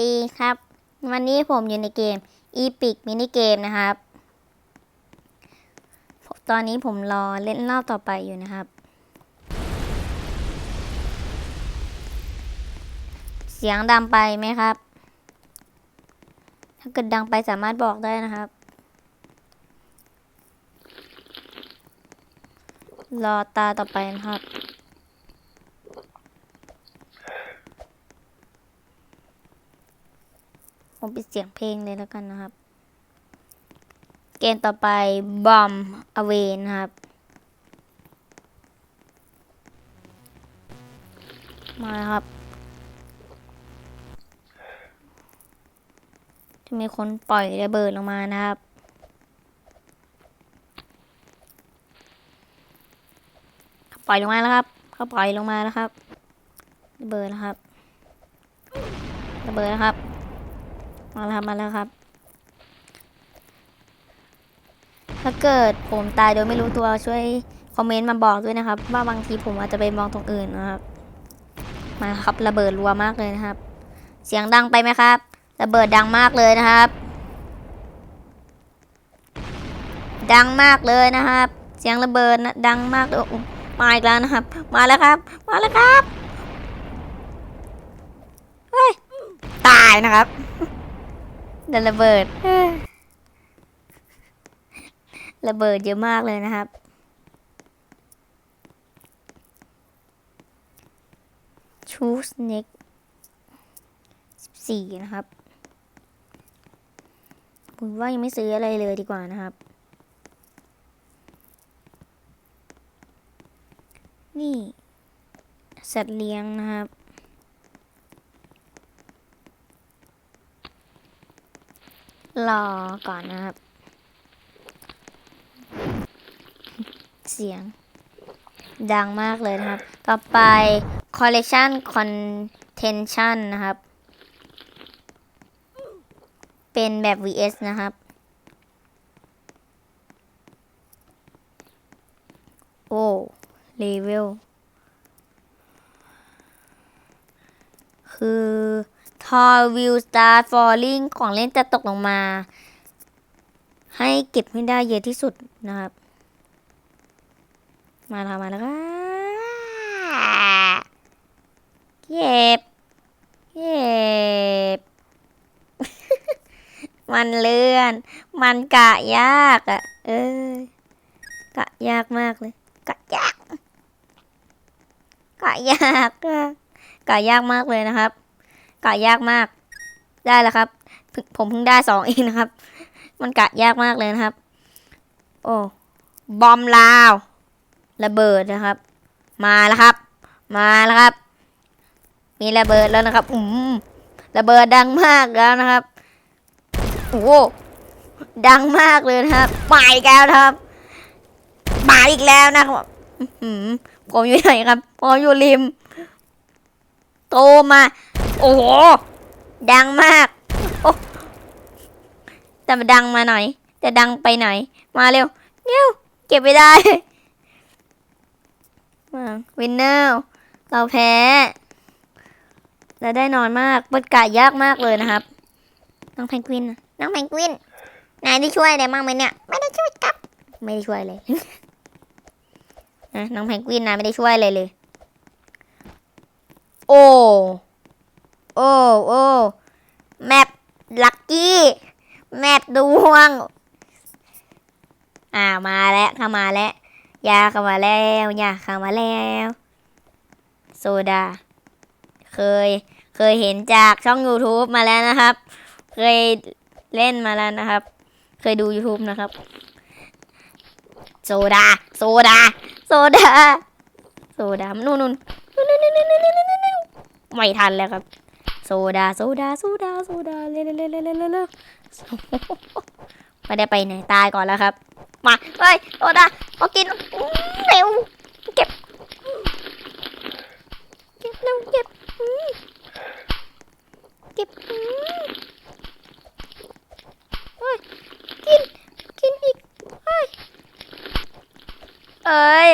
ดีครับ วันนี้ผมอยู่ในเกม Epic Mini Game นะครับ ตอนนี้ผมรอเล่นรอบต่อไปอยู่นะครับ เสียงดังไปไหมครับ ถ้าเกิดดังไปสามารถบอกได้นะครับ รอตาต่อไปนะครับ ผมปิดเสียงเพลงเลยแล้วกันนะครับ เกมต่อไปบอมอเวนครับ มาครับ จะมีคนปล่อยระเบิดลงมานะครับปล่อยลงมาแล้วครับ เขาปล่อยลงมาแล้วครับ ระเบิดนะครับ ระเบิดนะครับ มาแล้วมาแล้วครับ ถ้าเกิดผมตายโดยไม่รู้ตัวช่วยคอมเมนต์มาบอกด้วยนะครับ ว่าบางทีผมอาจจะไปมองตรงอื่นนะครับ มาครับระเบิดรัวมากเลยนะครับ เสียงดังไปไหมครับ ระเบิดดังมากเลยนะครับ ดังมากเลยนะครับ เสียงระเบิดนะดังมากเลยโอ้โหมาอีกแล้วนะครับ มาแล้วครับ มาแล้วครับ เฮ้ย ตายนะครับ ดระเบิด ระเบิดเยอะมากเลยนะครับ ชูสเน็กสี่นะครับผมว่ายังไม่ซื้ออะไรเลยดีกว่านะครับ นี่ สัตว์เลี้ยงนะครับ รอก่อนนะครับ เสียง ดังมากเลยนะครับ ต่อไป collection contention นะครับ เป็นแบบ vs นะครับ โอ้เลเวลคือ ทอวิวสตาร์ฟอลลิงของเล่นจะตกลงมา ให้เก็บให้ได้เยอะที่สุดนะครับ มาแล้วมาแล้วครับเก็บเก็บ มันเลื่อน มันกะยากอะ่ะ เอ้ยกะยากมากเลย กะยาก กะยากกะยากมากเลยนะครับ กะยากมาก ได้แล้วครับ ผมเพิ่งได้สองเองนะครับ มันกะยากมากเลยนะครับ โอ้บอมลาว ระเบิดนะครับ มาแล้วครับ มาแล้วครับ มีระเบิดแล้วนะครับอืมระเบิดดังมากแล้วนะครับโอ้โหดังมากเลยนะครับมาอีกแล้วนะครับมาอีกแล้วนะครับผมอยู่ไหนครับผมอยู่ริม โตมา โอ้โห ดังมาก โอ้แต่มันดังมาหน่อยจะดังไปหน่อย มาเร็วเร็วเก็บไม่ได้มาวินเนอร์เราแพ้เราได้นอนมากเปิดกะยากมากเลยนะครับ น้องแพนกวิน น้องแพนกวิน นายได้ช่วยอะไรบ้างไหมเนี่ย ไม่ได้ช่วยครับ ไม่ได้ช่วยเลยนะน้องแพนกวินนายไม่ได้ช่วยอะไรเลย โอ้ โอ้โอ้แมปลักกี้ แมปดวง อ่ามาแล้วเข้ามาแล้วยาเข้ามาแล้วยาเข้ามาแล้ว โซดา เคย เคยเห็นจากช่อง YouTube มาแล้วนะครับ เคยเล่นมาแล้วนะครับ เคยดู YouTube นะครับ โซดา โซดา โซดา โซดา นู่นนู่นไม่ทันแล้วครับ โซดาโซดาโซดาโซดาเร็วเร็วเร็วเร็วเร็วเร็วไม่ได้ไปไหนตายก่อนแล้วครับ มาเฮ้ยโซดามากินเร็วเก็บเก็บเร็วเก็บเก็บเฮ้ยกินกินอีกเฮ้ยเอ้ย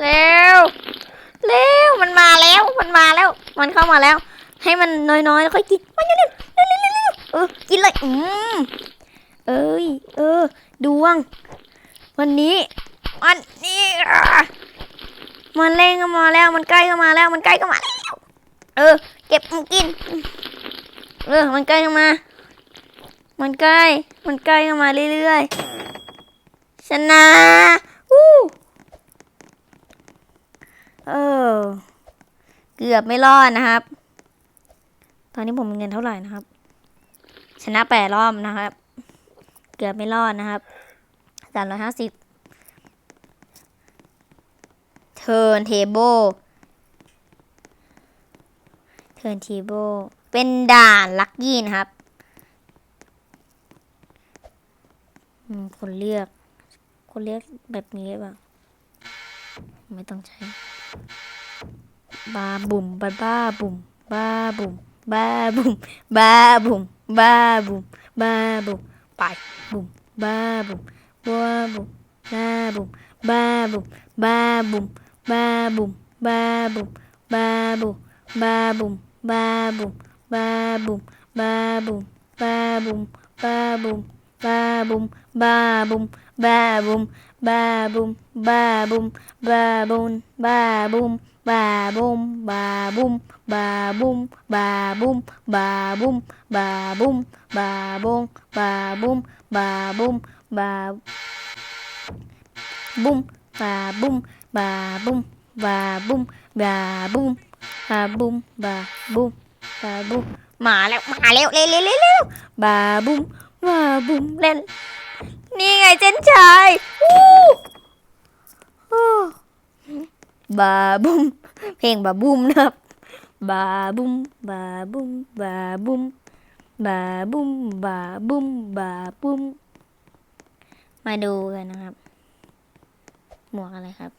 เร็วเร็วมันมาแล้วมันมาแล้ว มันเข้ามาแล้ว ให้มันน้อยๆแล้วค่อยกินมาเร็วๆเร็วเร็วเร็วๆเออกินเลยอืมเอ้ยเออดวง วันนี้วันนี้มันเร่งเข้ามาแล้วมันใกล้เข้ามาแล้วมันใกล้เข้ามาแล้วเออ เก็บมันกิน เออ มันใกล้เข้ามา มันใกล้ มันใกล้เข้ามาเรื่อยๆชนะวู้เออ เกือบไม่รอดนะครับ อนนี้ผมมีเงินเท่าไหร่นะครับ ชนะแปดรอบนะครับ เกือบไม่รอดนะครับสามร้อยห้าสิบ turn table turn table เป็นด่านลักกี้นะครับคนเลือก คนเลือกแบบนี้หรือเปล่าไม่ต้องใช้ บาบุ่มบาบ้าบุ่มบาบุ่ม บาบุ่มบาบุ่มบาบุ่มบาบุ่มไปบุ่มบาบุ่มบัวบุ่มบาบุ่มบาบุ่มบาบุ่มบาบุ่มบาบุ่มบาบุ่มบา บุ่มบาบุ่มบาบุ่มบาบุ่มบาบุ่มบาบุ่มบาบุ่มบาบุ่มบาบุ่มบาบุ่มบาบุ่มบาบุ่มบาบุ่มบ บาบุมเพลงบาบุมนะครับบาบุมบาบุมบาบุมบาบุมบาบุมบาบุมมาดูกันนะครับ หมวกอะไรครับ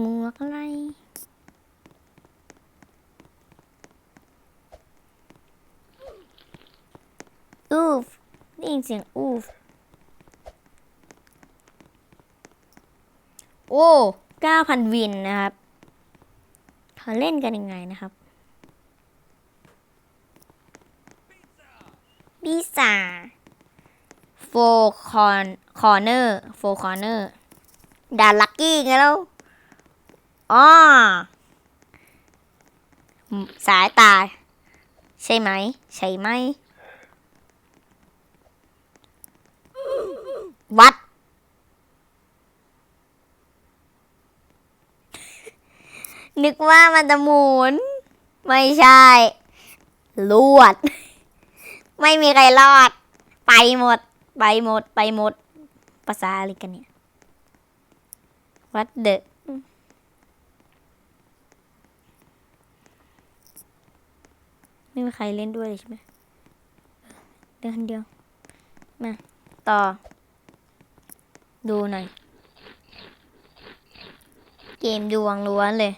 หมวกอะไรอูฟได้ยินเสียงอูฟ โอ้เก้าพันวินนะครับเขาเล่นกันยังไงนะครับบิซ่าโฟคอนคอร์เนอร์โฟคอร์เนอร์ด่าลักกี้ไงแล้วอ๋อสายตา ใช่ไหม ใช่ไหม วัด นึกว่ามันจะหมุน ไม่ใช่ ลวด ไม่มีใครรอด ไปหมด ไปหมด ไปหมด ภาษาอะไรกันเนี่ย วัดเดอะไม่มีใครเล่นด้วยเลยใช่ไหมเดินคนเดียว มา ต่อ ดูหน่อย เกมดวงล้วนเลย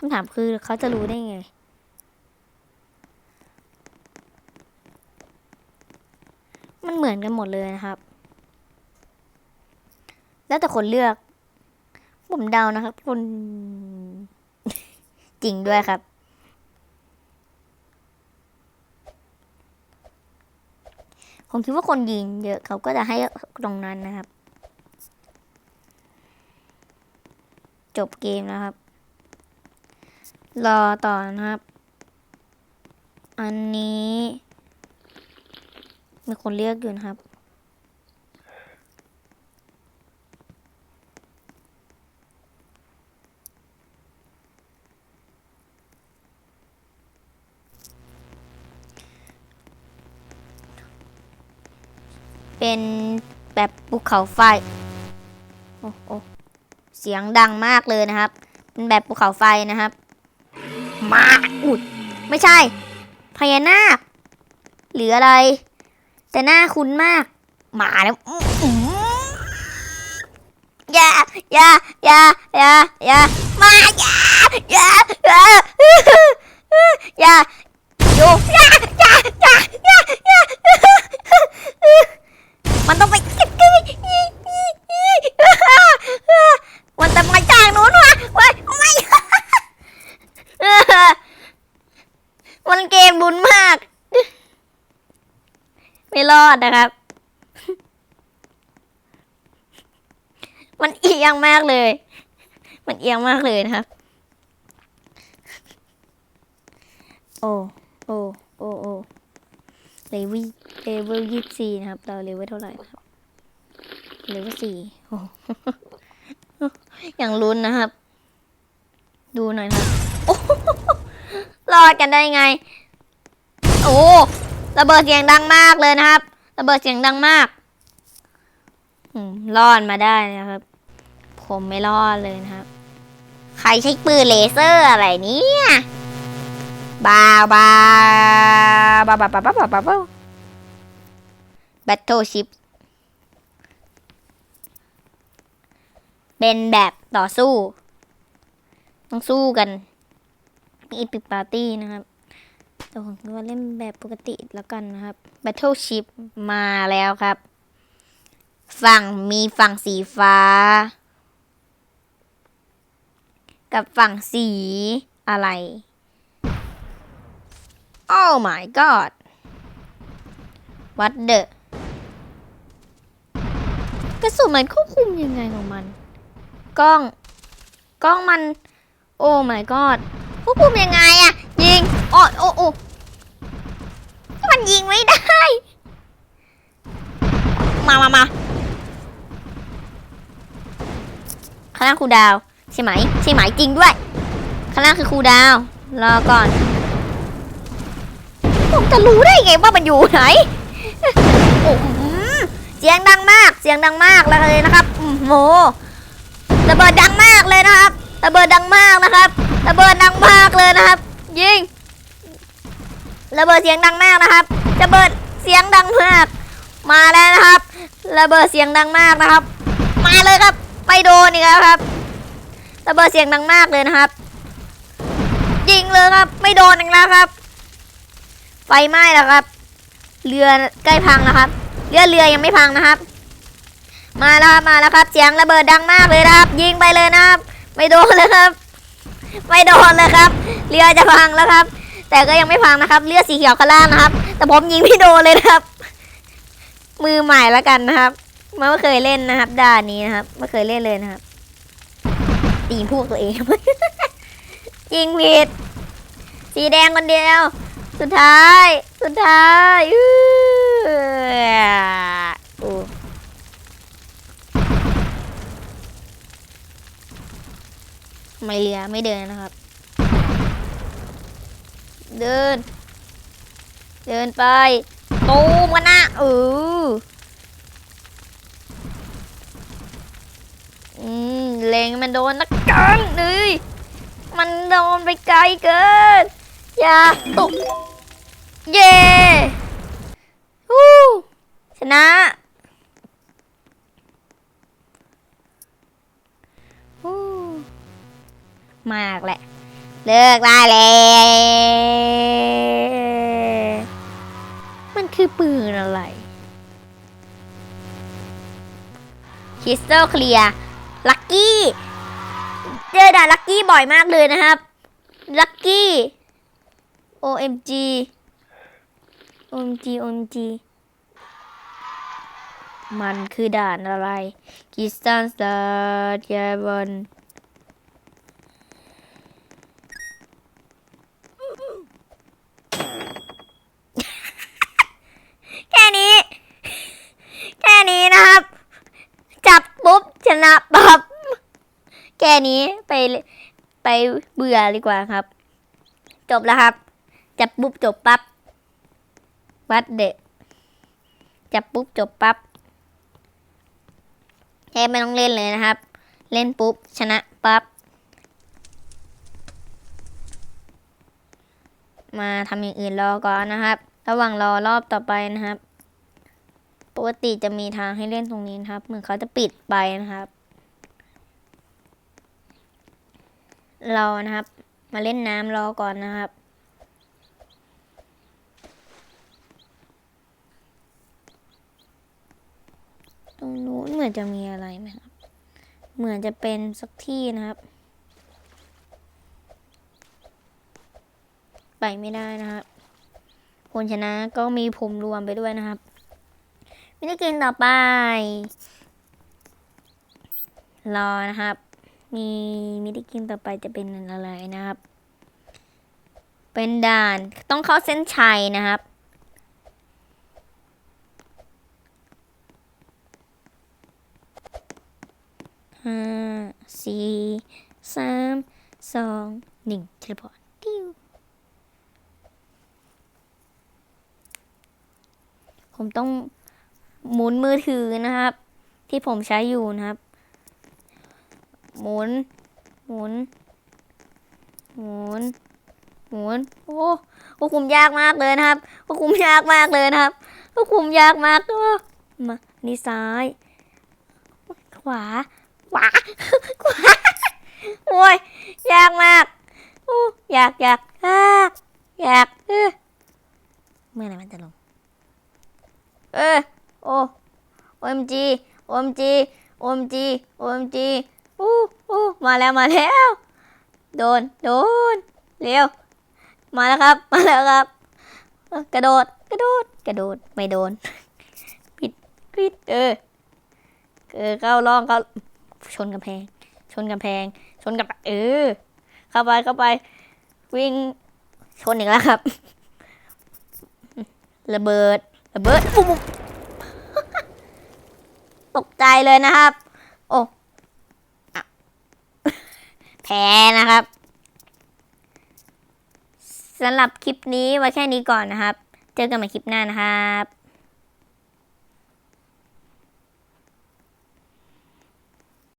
คำถามคือเขาจะรู้ได้ไง มันเหมือนกันหมดเลยนะครับ แล้วแต่คนเลือก ผมเดานะครับ คนจริงด้วยครับผมคิดว่าคนยิงเยอะเขาก็จะให้ตรงนั้นนะครับ จบเกมแล้วครับ รอต่อนะครับ อันนี้ มีคนเรียกอยู่นะครับ เป็นแบบภูเขาไฟ โอ้โอเสียงดังมากเลยนะครับ เป็นแบบภูเขาไฟนะครับ มาอุดไม่ใช่ พญานาค หรืออะไร แต่หน้าคุ้นมากมาแล้วอย่าอย่าอย่าอย่าอย่ามาอย่าอย่าอย่าอย่าอยู่อย่าอย่าอย่าอย่าอย่ามันต้องไปมันต้องไมันเกมบุญมาก ไม่รอดนะครับ มันเอียงมากเลย มันเอียงมากเลยนะครับ โอ้โอ้โอ้โอ้เลเวลเลเวลยี่สี่นะครับ เราเลเวลเท่าไหร่ครับเลเวลสี่โอ้อย่างลุ้นนะครับ ดูหน่อยครับ รอดกันได้ไง โอ้ระเบิดเสียงดังมากเลยนะครับ ระเบิดเสียงดังมากรอดมาได้นะครับ ผมไม่รอดเลยนะครับ ใครใช้ปืนเลเซอร์อะไรเนี่ยบาวบาบาบาบาบาบาบาแบทเทิลชิพเป็นแบบต่อสู้ ต้องสู้กัน อีพิกปาร์ตี้นะครับ แต่ผมคิดว่าเล่นแบบปกติแล้วกันนะครับ Battleship มาแล้วครับ ฝั่งมีฝั่งสีฟ้า กับฝั่งสีอะไร Oh my god What the กระสุนมันควบคุมยังไงของมัน กล้อง กล้องมัน โอ้ my god ควบคุมยังไงอะยิงโอ้โอ้โอ้มันยิงไม่ได้ มามามาข้างล่างครูดาวใช่ไหมใช่ไหมจริงด้วยข้างล่างคือครูดาว รอก่อน ผมจะรู้ได้ไงว่ามันอยู่ไหนโอ้เสียงดังมาก เสียงดังมากเลยนะครับโอ้โหระเบิดดังมากเลยนะครับ ระเบิดดังมากนะครับระเบิดดังมากเลยนะครับ ยิงระเบิดเสียงดังมากนะครับระเบิดเสียงดังมาก มาแล้วนะครับระเบิดเสียงดังมากนะครับ มาเลยครับ ไปโดนอีกแล้วครับระเบิดเสียงดังมากเลยนะครับ ยิงเลยครับ ไม่โดนอีกแล้วครับ ไฟไหม้แล้วครับ เรือใกล้พังแล้วครับเรือเรือยังไม่พังนะครับ มาแล้วครับมาแล้วครับ เสียงระเบิดดังมากเลยนะครับ ยิงไปเลยนะครับ ไม่โดนเลยครับ ไม่โดนเลยครับ เรือจะพังแล้วครับ แต่ก็ยังไม่พังนะครับ เรือสีเขียวข้างล่างนะครับ แต่ผมยิงไม่โดนเลยนะครับ มือใหม่แล้วกันนะครับไม่เคยเล่นนะครับ ด่านนี้นะครับไม่เคยเล่นเลยนะครับตีพวกตัวเองยิงผิดสีแดงคนเดียว สุดท้าย สุดท้ายอื้ ไม่เรือไม่เดินนะครับ เดิน เดินไปตูมกันนะเอออืมเลงมันโดนนักกันเลยมันโดนไปไกลเกิน อย่าตกเย่ฮู้ชนะฮู้ มากแหละ เลิกได้แล้ว มันคือปืนอะไรคริสตัลเคลียร์ลักกี้ เจอด่าลักกี้บ่อยมากเลยนะครับ ลักกี้ OMG OMG OMG มันคือด่านอะไรกิสตันสตาร์ยาบอนแค่นี้ แค่ นะครับ จับปุ๊บชนะปั๊บแค่นี้ไปไปเบื่อดีกว่าครับ จบแล้วครับ จับปุ๊บจบปั๊บวัดเดะจับปุ๊บจบปั๊บแค่ไม่ต้องเล่นเลยนะครับ เล่นปุ๊บชนะปั๊บมาทำอย่างอื่นรอก่อนนะครับ ระหว่างรอรอบต่อไปนะครับ ปกติจะมีทางให้เล่นตรงนี้นะครับ เหมือนเขาจะปิดไปนะครับ เรานะครับ มาเล่นน้ำรอก่อนนะครับตรงนู้นเหมือนจะมีอะไรไหมครับ เหมือนจะเป็นสักที่นะครับ ไปไม่ได้นะครับคนชนะก็มีผมรวมไปด้วยนะครับ นิเกมต่อไป รอนะครับ มีมินิเกมต่อไปจะเป็นอะไรนะครับ เป็นด่านต้องเข้าเส้นชัยนะครับห้าสี่สามสองหนึ่งเทเลพอร์ตติ้วผมต้อง หมุนมือถือนะครับ ที่ผมใช้อยู่นะครับ หมุน หมุน หมุน หมุน โอ้ควบคุมยากมากเลยนะครับควบคุมยากมากเลยนะครับควบคุมยากมากเลยมานี่ซ้าย ขวา ขวา ขวา โอ้ย ยากมากโอ้อยากอยากยากอยากเออเมื่อไหร่มันจะลง เออ โอ้ OMG OMG OMG OMG อู้อู้มาแล้วมาแล้ว โดน โดน เร็ว มาแล้วครับ มาแล้วครับ กระโดด กระโดด กระโดด ไม่โดนปิดปิดเออ เออ เข้าร่องเข้าชนกำแพง ชนกำแพง ชนกับเออ เข้าไป เข้าไป วิ่ง ชนอีกแล้วครับ ระเบิด ระเบิดปุ๊บ ตกใจเลยนะครับ โอ้อแพ้นะครับสำหรับคลิปนี้ไว้แค่นี้ก่อนนะครับ เจอกันใหม่คลิปหน้านะครับ